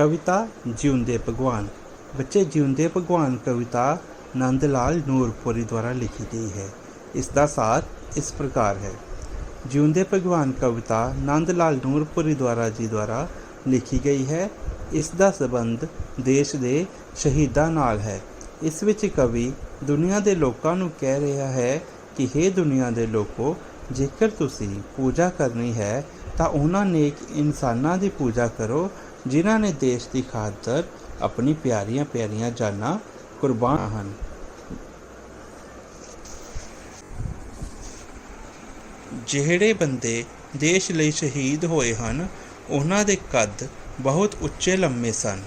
ਕਵਿਤਾ ਜਿਉਂਦੇ ਭਗਵਾਨ। ਬੱਚੇ ਜਿਉਂਦੇ ਭਗਵਾਨ ਕਵਿਤਾ ਨੰਦ ਲਾਲ ਨੂਰਪੁਰੀ ਦੁਆਰਾ ਲਿਖੀ ਗਈ ਹੈ। ਇਸ ਦਾ ਸਾਰ ਇਸ ਪ੍ਰਕਾਰ ਹੈ। ਜਿਉਂਦੇ ਭਗਵਾਨ ਕਵਿਤਾ ਨੰਦ ਲਾਲ ਨੂਰਪੁਰੀ ਦੁਆਰਾ ਜੀ ਦੁਆਰਾ ਲਿਖੀ ਗਈ ਹੈ। ਇਸ ਦਾ ਸਬੰਧ ਦੇਸ਼ ਦੇ ਸ਼ਹੀਦਾਂ ਨਾਲ ਹੈ। ਇਸ ਵਿੱਚ ਕਵੀ ਦੁਨੀਆ ਦੇ ਲੋਕਾਂ ਨੂੰ ਕਹਿ ਰਿਹਾ ਹੈ ਕਿ हे ਦੁਨੀਆ ਦੇ ਲੋਕੋ, ਜੇਕਰ ਤੁਸੀਂ ਪੂਜਾ ਕਰਨੀ ਹੈ, ਤਾਂ ਉਹਨਾਂ ਨੇਕ ਇਨਸਾਨਾਂ ਦੀ ਪੂਜਾ ਕਰੋ ਜਿਨ੍ਹਾਂ ਨੇ ਦੇਸ਼ ਦੀ ਖਾਤਰ ਆਪਣੀ ਪਿਆਰੀਆਂ ਪਿਆਰੀਆਂ ਜਾਨਾਂ ਕੁਰਬਾਨ ਹਨ। ਜਿਹੜੇ ਬੰਦੇ ਦੇਸ਼ ਲਈ ਸ਼ਹੀਦ ਹੋਏ ਹਨ, ਉਹਨਾਂ ਦੇ ਕੱਦ ਬਹੁਤ ਉੱਚੇ ਲੰਮੇ ਸਨ।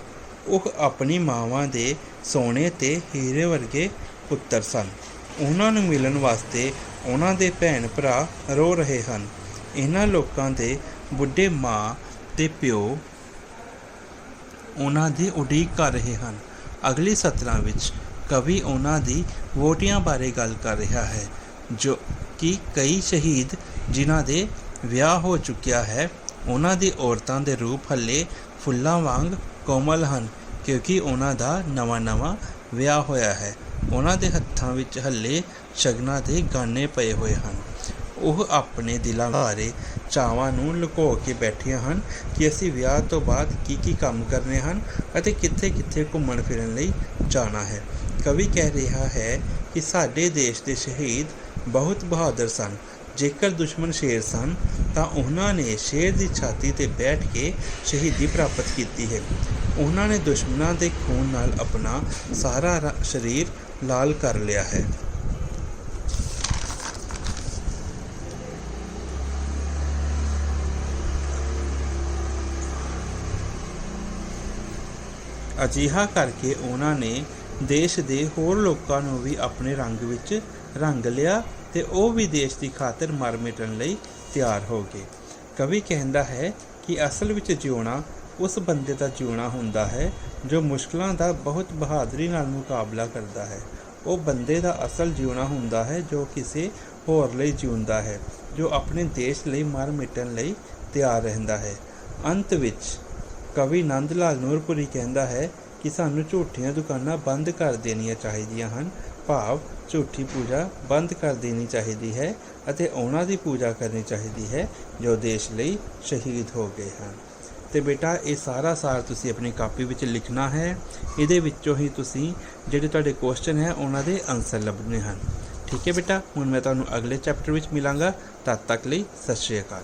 ਉਹ ਆਪਣੀ ਮਾਵਾਂ ਦੇ ਸੋਨੇ ਤੇ ਹੀਰੇ ਵਰਗੇ ਪੁੱਤਰ ਸਨ। ਉਹਨਾਂ ਨੂੰ ਮਿਲਣ ਵਾਸਤੇ ਉਹਨਾਂ ਦੇ ਭੈਣ ਭਰਾ ਰੋ ਰਹੇ ਹਨ। ਇਹਨਾਂ ਲੋਕਾਂ ਦੇ ਬੁੱਢੇ ਮਾਂ ਤੇ ਪਿਓ ਉਹਨਾਂ ਦੀ ਉਡੀਕ ਕਰ ਰਹੇ ਹਨ। ਅਗਲੀ ਸਤਰਾਂ ਵਿੱਚ ਕਵੀ ਉਹਨਾਂ ਦੀ ਵੋਟੀਆਂ ਬਾਰੇ ਗੱਲ ਕਰ ਰਿਹਾ ਹੈ, ਜੋ ਕਿ ਕਈ ਸ਼ਹੀਦ ਜਿਨ੍ਹਾਂ ਦੇ ਵਿਆਹ ਹੋ ਚੁੱਕਿਆ ਹੈ, ਉਹਨਾਂ ਦੀ ਔਰਤਾਂ ਦੇ ਰੂਪ ਹੱਲੇ ਫੁੱਲਾਂ ਵਾਂਗ ਕੋਮਲ ਹਨ, ਕਿਉਂਕਿ ਉਹਨਾਂ ਦਾ ਨਵਾਂ-ਨਵਾਂ ਵਿਆਹ ਹੋਇਆ ਹੈ। ਉਹਨਾਂ ਦੇ ਹੱਥਾਂ ਵਿੱਚ ਹੱਲੇ ਸ਼ਗਨਾਂ ਦੇ ਗਾਨੇ ਪਏ ਹੋਏ ਹਨ। ਉਹ ਆਪਣੇ ਦਿਲਾਂ ਬਾਰੇ ਚਾਵਾਂ ਨੂੰ ਲੁਕੋ ਕੇ ਬੈਠੀਆਂ ਹਨ ਕਿ ਅਸੀਂ ਵਿਆਹ ਤੋਂ ਬਾਅਦ ਕੀ ਕੀ ਕੰਮ ਕਰਨੇ ਹਨ ਅਤੇ ਕਿੱਥੇ-ਕਿੱਥੇ ਘੁੰਮਣ ਫਿਰਨ ਲਈ ਜਾਣਾ ਹੈ। ਕਵੀ ਕਹਿ ਰਿਹਾ ਹੈ ਕਿ ਸਾਡੇ ਦੇਸ਼ ਦੇ ਸ਼ਹੀਦ ਬਹੁਤ ਬਹਾਦਰ ਸਨ। ਜੇਕਰ ਦੁਸ਼ਮਣ ਸ਼ੇਰ ਸਨ, ਤਾਂ ਉਹਨਾਂ ਨੇ ਸ਼ੇਰ ਦੀ ਛਾਤੀ ਤੇ ਬੈਠ ਕੇ ਸ਼ਹੀਦੀ ਪ੍ਰਾਪਤ ਕੀਤੀ ਹੈ। ਉਹਨਾਂ ਨੇ ਦੁਸ਼ਮਣਾਂ ਦੇ ਖੂਨ ਨਾਲ ਆਪਣਾ ਸਾਰਾ ਰ- ਸਰੀਰ ਲਾਲ ਕਰ ਲਿਆ ਹੈ। ਅਜਿਹਾ ਕਰਕੇ ਉਹਨਾਂ ਨੇ ਦੇਸ਼ ਦੇ ਹੋਰ ਲੋਕਾਂ ਨੂੰ ਵੀ ਆਪਣੇ ਰੰਗ ਵਿੱਚ ਰੰਗ ਲਿਆ ਤੇ ਉਹ ਵੀ ਦੇਸ਼ ਦੀ ਖਾਤਰ ਮਰ ਮਿਟਣ ਲਈ ਤਿਆਰ ਹੋ ਗਏ। ਕਵੀ ਕਹਿੰਦਾ ਹੈ ਕਿ ਅਸਲ ਵਿੱਚ ਜਿਉਣਾ ਉਸ ਬੰਦੇ ਦਾ ਜਿਉਣਾ ਹੁੰਦਾ ਹੈ ਜੋ ਮੁਸ਼ਕਲਾਂ ਦਾ ਬਹੁਤ ਬਹਾਦਰੀ ਨਾਲ ਮੁਕਾਬਲਾ ਕਰਦਾ ਹੈ। ਉਹ ਬੰਦੇ ਦਾ ਅਸਲ ਜਿਉਣਾ ਹੁੰਦਾ ਹੈ ਜੋ ਕਿਸੇ ਹੋਰ ਲਈ ਜਿਉਂਦਾ ਹੈ, ਜੋ ਆਪਣੇ ਦੇਸ਼ ਲਈ ਮਰ ਮਿਟਣ ਲਈ ਤਿਆਰ ਰਹਿੰਦਾ ਹੈ। ਅੰਤ ਵਿੱਚ ਕਵੀ ਨੰਦ ਲਾਲ ਨੂਰਪੁਰੀ ਕਹਿੰਦਾ ਹੈ ਕਿ ਸਾਨੂੰ ਝੂਠੀਆਂ ਦੁਕਾਨਾਂ ਬੰਦ ਕਰ ਦੇਣੀਆਂ ਚਾਹੀਦੀਆਂ ਹਨ। ਭਾਵ ਝੂਠੀ ਪੂਜਾ ਬੰਦ ਕਰ ਦੇਣੀ ਚਾਹੀਦੀ ਹੈ ਅਤੇ ਉਹਨਾਂ ਦੀ ਪੂਜਾ ਕਰਨੀ ਚਾਹੀਦੀ ਹੈ ਜੋ ਦੇਸ਼ ਲਈ ਸ਼ਹੀਦ ਹੋ ਗਏ ਹਨ। ਤੇ ਬੇਟਾ, ਇਹ ਸਾਰਾ ਸਾਰ ਤੁਸੀਂ ਆਪਣੀ ਕਾਪੀ ਵਿੱਚ ਲਿਖਣਾ ਹੈ। ਇਹਦੇ ਵਿੱਚੋਂ ਹੀ ਤੁਸੀਂ ਜਿਹੜੇ ਤੁਹਾਡੇ ਕੁਐਸਚਨ ਹੈ ਉਹਨਾਂ ਦੇ ਆਨਸਰ ਲੱਭਣੇ ਹਨ। ਠੀਕ ਹੈ ਬੇਟਾ, ਹੁਣ ਮੈਂ ਤੁਹਾਨੂੰ ਅਗਲੇ ਚੈਪਟਰ ਵਿੱਚ ਮਿਲਾਂਗਾ। ਤਦ ਤੱਕ ਲਈ ਸਤਿ ਸ਼੍ਰੀ ਅਕਾਲ।